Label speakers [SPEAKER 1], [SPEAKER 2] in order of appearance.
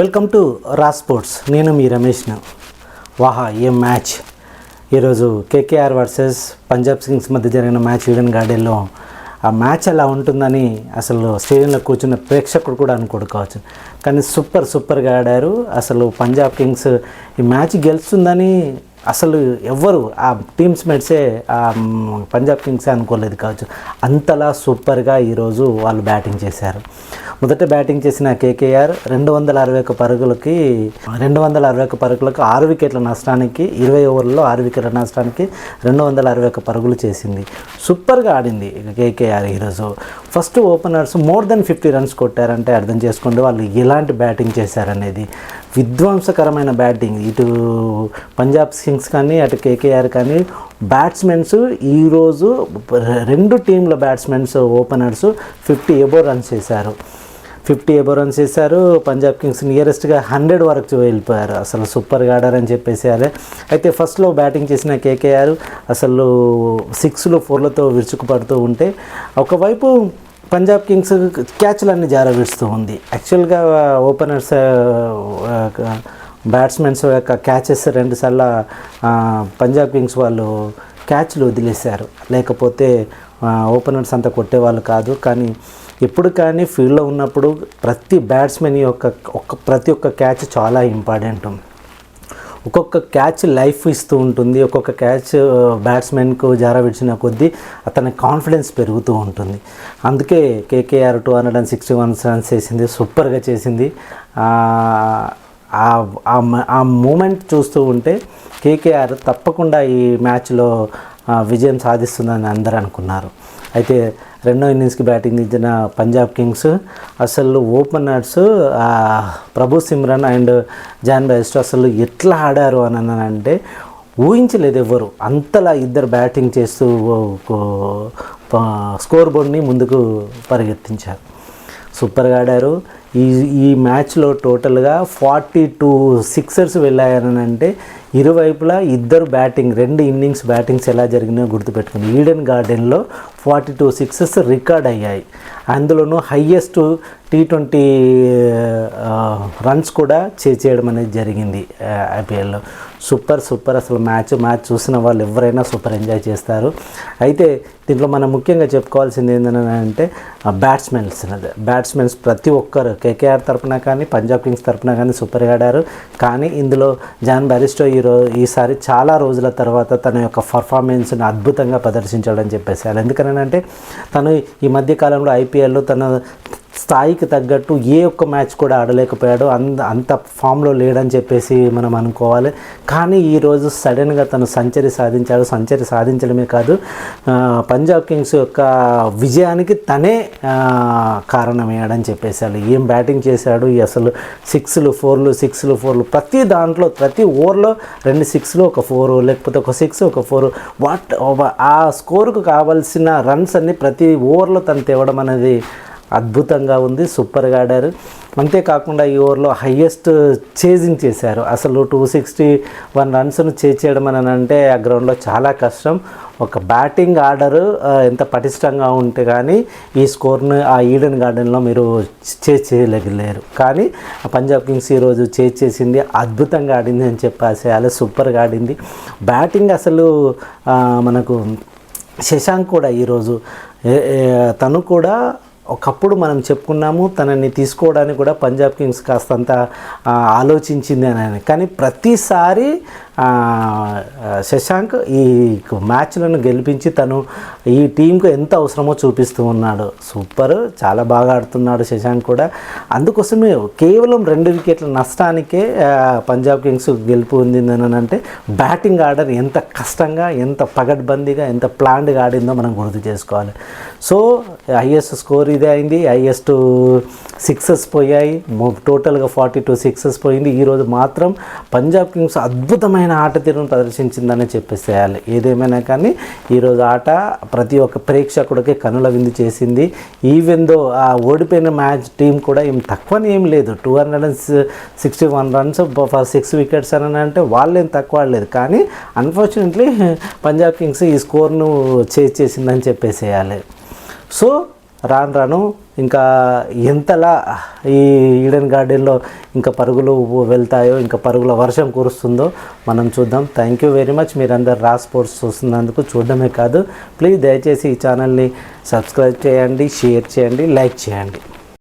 [SPEAKER 1] Welcome to రా sports. నేను మీ రమేష్ను వాహా ఏ మ్యాచ్? ఈరోజు కేకేఆర్ వర్సెస్ పంజాబ్ కింగ్స్ మధ్య జరిగిన మ్యాచ్ ఈడెన్ గార్డెన్లో. ఆ మ్యాచ్ ఎలా ఉంటుందని అసలు స్టేడియంలో కూర్చున్న ప్రేక్షకుడు కూడా అనుకోడుకోవచ్చు కానీ సూపర్ సూపర్గా ఆడారు. అసలు పంజాబ్ కింగ్స్ ఈ మ్యాచ్ గెలుస్తుందని అసలు ఎవ్వరు ఆ టీమ్స్ మెట్సే పంజాబ్ కింగ్సే అనుకోలేదు కావచ్చు. అంతలా సూపర్గా ఈరోజు వాళ్ళు బ్యాటింగ్ చేశారు. మొదట బ్యాటింగ్ చేసిన కేకేఆర్ రెండు వందల అరవై ఒక పరుగులకి రెండు వందల అరవై ఒక పరుగులకు ఆరు వికెట్ల నష్టానికి ఇరవై ఓవర్లలో ఆరు వికెట్ల నష్టానికి రెండు వందల అరవై ఒక పరుగులు చేసింది. సూపర్గా ఆడింది కేకేఆర్ ఈరోజు. First openers more then fifty runs కొట్టారంటే అర్థం చేసుకోండి వాళ్ళు ఎలాంటి బ్యాటింగ్ చేశారనేది. విధ్వంసకరమైన బ్యాటింగ్. ఇటు పంజాబ్ కింగ్స్ కానీ అటు కేకేఆర్ కానీ బ్యాట్స్మెన్స్ ఈరోజు రెండు టీంల batsmens openers fifty above runs చేశారు. ఫిఫ్టీ ఎబో రన్స్ చేశారు పంజాబ్ కింగ్స్ నియరెస్ట్గా హండ్రెడ్ వరకు వెళ్ళిపోయారు. అసలు సూపర్గా ఆడారని చెప్పేసి అదే. అయితే ఫస్ట్లో బ్యాటింగ్ చేసిన కేకేఆర్ అసలు సిక్స్లో ఫోర్లతో విరుచుకుపడుతూ ఉంటే ఒకవైపు పంజాబ్ కింగ్స్ క్యాచ్లన్నీ జారవిడుస్తూ ఉంది. యాక్చువల్గా ఓపెనర్స్ బ్యాట్స్మెన్స్ యొక్క క్యాచెస్ రెండుసార్లు పంజాబ్ కింగ్స్ వాళ్ళు క్యాచ్లు వదిలేశారు. లేకపోతే ఓపెనర్స్ అంతా కొట్టేవాళ్ళు కాదు. కానీ ఎప్పుడు కానీ ఫీల్డ్లో ఉన్నప్పుడు ప్రతి బ్యాట్స్మెన్ యొక్క ఒక్క ప్రతి ఒక్క క్యాచ్ చాలా ఇంపార్టెంట్ ఒక్కొక్క క్యాచ్ లైఫ్ ఇస్తూ ఉంటుంది. ఒక్కొక్క క్యాచ్ బ్యాట్స్మెన్కు జార విడిచిన కొద్దీ అతని కాన్ఫిడెన్స్ పెరుగుతూ ఉంటుంది. అందుకే KKR two hundred and sixty one runs చేసింది సూపర్గా చేసింది. ఆ, ఆ- మూమెంట్ చూస్తూ ఉంటే కేకేఆర్ తప్పకుండా ఈ మ్యాచ్లో విజయం సాధిస్తుందని అందరూ అనుకున్నారు. అయితే రెండో ఇన్నింగ్స్కి బ్యాటింగ్ ఇచ్చిన పంజాబ్ కింగ్స్ అసలు openers Prabhsimran and John Best అసలు ఎట్లా ఆడారు అని అంటే ఊహించలేదు ఎవ్వరు. అంతలా ఇద్దరు బ్యాటింగ్ చేస్తూ స్కోర్ బోర్డ్ని ముందుకు పరిగెత్తించారు. సూపర్గా ఆడారు. ఈ ఈ మ్యాచ్లో టోటల్గా ఫార్టీ టూ సిక్సర్స్ వెళ్ళాయని అంటే ఇరువైపులా ఇద్దరు బ్యాటింగ్ రెండు ఇన్నింగ్స్ బ్యాటింగ్స్ ఎలా జరిగినాయో గుర్తుపెట్టుకుని ఈడెన్ గార్డెన్లో ఫార్టీ టూ సిక్సెస్ రికార్డ్ అయ్యాయి. అందులోనూ హయ్యెస్ట్ టీ ట్వంటీ రన్స్ కూడా చేయడం అనేది జరిగింది ఐపీఎల్లో. సూపర్ సూపర్ అసలు మ్యాచ్ మ్యాచ్ చూసిన వాళ్ళు ఎవరైనా సూపర్ ఎంజాయ్ చేస్తారు. అయితే దీంట్లో మనం ముఖ్యంగా చెప్పుకోవాల్సింది ఏంటంటే బ్యాట్స్మెన్స్ బ్యాట్స్మెన్స్ ప్రతి ఒక్కరు కేకేఆర్ తరపున కానీ పంజాబ్ కింగ్స్ తరపున కానీ సూపర్గా ఆడారు. కానీ ఇందులో జాన్ బ్యారిస్టో ఈరో ఈసారి చాలా రోజుల తర్వాత తన యొక్క పర్ఫార్మెన్స్ని అద్భుతంగా ప్రదర్శించాడని చెప్పేసి అంటే తను ఈ మధ్య కాలంలో ఐపీఎల్లో తన స్థాయికి తగ్గట్టు ఏ ఒక్క మ్యాచ్ కూడా ఆడలేకపోయాడు. అంత అంత ఫామ్లో లేడని చెప్పేసి మనం అనుకోవాలి. కానీ ఈరోజు సడన్గా తను సెంచరీ సాధించాడు. సెంచరీ సాధించడమే కాదు పంజాబ్ కింగ్స్ యొక్క విజయానికి తనే కారణమయ్యాడని చెప్పేసాడు ఏం బ్యాటింగ్ చేశాడు? అసలు సిక్స్లు ఫోర్లు సిక్స్లు ఫోర్లు ప్రతి దాంట్లో ప్రతి ఓవర్లో రెండు సిక్స్లు ఒక ఫోరు లేకపోతే ఒక సిక్స్ ఒక ఫోర్. వాట్ ఆ స్కోరుకు కావాల్సిన రన్స్ అన్ని ప్రతి ఓవర్లో తను తేవడం అనేది అద్భుతంగా ఉంది సూపర్గా ఆడారు. అంతేకాకుండా ఈ ఓవర్లో హయ్యెస్ట్ చేజింగ్ చేశారు. అసలు టూ సిక్స్టీ వన్ రన్స్ను చేయడం అని అంటే ఆ గ్రౌండ్లో చాలా కష్టం. ఒక బ్యాటింగ్ ఆర్డర్ ఎంత పటిష్టంగా ఉంటే కానీ ఈ స్కోర్ను ఆ ఈడెన్ గార్డెన్లో మీరు చేజ్ చేయలేరు కానీ పంజాబ్ కింగ్స్ ఈరోజు చేజ్ చేసింది అద్భుతంగా ఆడింది అని చెప్పేసి సూపర్గా ఆడింది. బ్యాటింగ్ అసలు మనకు శశాంక్ కూడా ఈరోజు తను కూడా ఒకప్పుడు మనం చెప్పుకున్నాము తనని తీసుకోవడానికి కూడా పంజాబ్ కింగ్స్ కాస్తంత ఆలోచించింది అని. కానీ ప్రతిసారి శశాంక్ ఈ మ్యాచ్లను గెలిపించి తను ఈ టీంకు ఎంత అవసరమో చూపిస్తూ ఉన్నాడు. సూపర్. చాలా బాగా ఆడుతున్నాడు శశాంక్ కూడా. అందుకోసమే కేవలం రెండు వికెట్ల నష్టానికే పంజాబ్ కింగ్స్ గెలుపు పొందిందని అంటే బ్యాటింగ్ ఆర్డర్ ఎంత కష్టంగా ఎంత పగడ్బందీగా ఎంత ప్లాన్డ్గా ఆడిందో మనం గుర్తు చేసుకోవాలి. సో హైయెస్ట్ స్కోర్ ఇదే అయింది. హైయెస్ట్ సిక్సెస్ పోయాయి. టోటల్గా ఫార్టీ టూ సిక్సెస్ పోయింది. ఈరోజు మాత్రం పంజాబ్ కింగ్స్ అద్భుతమైన ఆట తీరును ప్రదర్శించిందని చెప్పేసేయాలి ఏదేమైనా కానీ ఈరోజు ఆట ప్రతి ఒక్క ప్రేక్షకుడికి కనుల విందు చేసింది. ఈవెన్ దో ఆ ఓడిపోయిన మ్యాచ్ టీం కూడా ఏం తక్కువని ఏం లేదు. Two hundred and sixty one runs six wickets అని అంటే వాళ్ళేం తక్కువ లేదు కానీ అన్ఫార్చునేట్లీ పంజాబ్ కింగ్స్ ఈ స్కోర్ను చేజ్ చేసిందని చెప్పేసేయాలి. సో రాను రాను ఇంకా ఎంతలా ఈ ఈడెన్ గార్డెన్లో ఇంకా పరుగులు వెళ్తాయో ఇంకా పరుగుల వర్షం కురుస్తుందో మనం చూద్దాం. థ్యాంక్ యూ వెరీ మచ్ మీరందరు రా స్పోర్ట్స్ చూస్తున్నందుకు చూడడమే కాదు. ప్లీజ్ దయచేసి ఈ ఛానల్ని సబ్స్క్రైబ్ చేయండి షేర్ చేయండి లైక్ చేయండి.